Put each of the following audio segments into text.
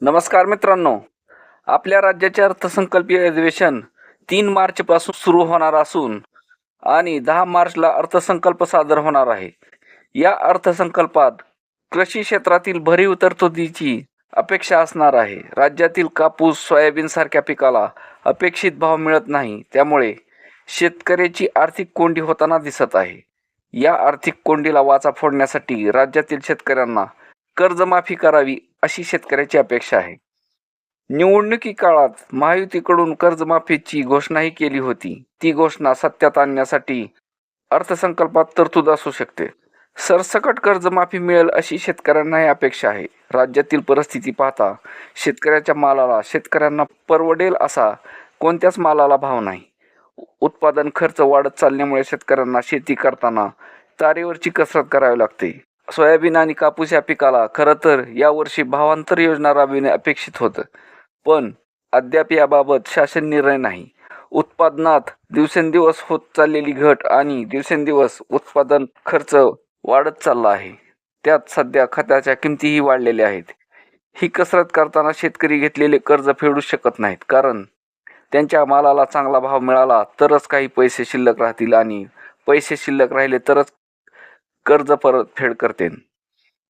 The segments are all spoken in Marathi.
नमस्कार मित्रांनो. आपल्या राज्याचे अर्थसंकल्पीय अधिवेशन तीन मार्चपासून सुरू होणार असून आणि दहा मार्चला अर्थसंकल्प सादर होणार आहे. या अर्थसंकल्पात कृषी क्षेत्रातील भरीव तरतुदीची अपेक्षा असणार आहे. राज्यातील कापूस सोयाबीन सारख्या पिकाला अपेक्षित भाव मिळत नाही. त्यामुळे शेतकऱ्याची आर्थिक कोंडी होताना दिसत आहे. या आर्थिक कोंडीला वाचा फोडण्यासाठी राज्यातील शेतकऱ्यांना कर्जमाफी करावी अशी शेतकऱ्याची अपेक्षा आहे. निवडणुकी काळात महायुतीकडून कर्जमाफीची घोषणाही केली होती. ती घोषणा सत्यात आणण्यासाठी अर्थसंकल्पात तरतूद असू शकते. सरसकट कर्जमाफी मिळेल अशी शेतकऱ्यांनाही अपेक्षा आहे. राज्यातील परिस्थिती पाहता शेतकऱ्याच्या मालाला शेतकऱ्यांना परवडेल असा कोणत्याच मालाला भाव नाही. उत्पादन खर्च वाढत चालल्यामुळे शेतकऱ्यांना शेती करताना तारेवरची कसरत करावी लागते. सोयाबीन आणि कापूस या पिकाला खरं तर यावर्षी भावांतर योजना राबविणे अपेक्षित होतं. पण अद्याप याबाबत शासन निर्णय नाही. उत्पादनात दिवसेंदिवस होत चाललेली घट आणि दिवसेंदिवस उत्पादन खर्च वाढत चालला आहे. त्यात सध्या खताच्या किमतीही वाढलेल्या आहेत. ही कसरत करताना शेतकरी घेतलेले कर्ज फेडू शकत नाहीत. कारण त्यांच्या मालाला चांगला भाव मिळाला तरच काही पैसे शिल्लक राहतील आणि पैसे शिल्लक राहिले तरच कर्ज परतफेड करते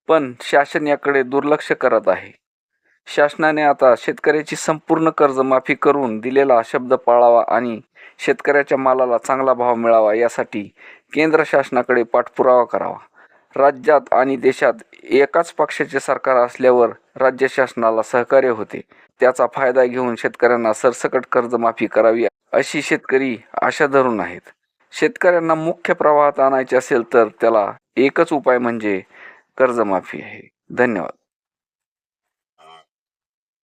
पण शासन याकडे दुर्लक्ष करत आहे. शासनाने आता शेतकऱ्याची संपूर्ण कर्जमाफी करून दिलेला शब्द पाळावा आणि शेतकऱ्याच्या मालाला चांगला भाव मिळावा यासाठी केंद्र शासनाकडे पाठपुरावा करावा. राज्यात आणि देशात एकाच पक्षाचे सरकार असल्यावर राज्य शासनाला सहकार्य होते. त्याचा फायदा घेऊन शेतकऱ्यांना सरसकट कर्जमाफी करावी अशी शेतकरी आशा धरून आहेत. शेतकऱ्यांना मुख्य प्रवाहात आणायचे असेल तर त्याला एकच उपाय म्हणजे कर्जमाफी आहे. धन्यवाद.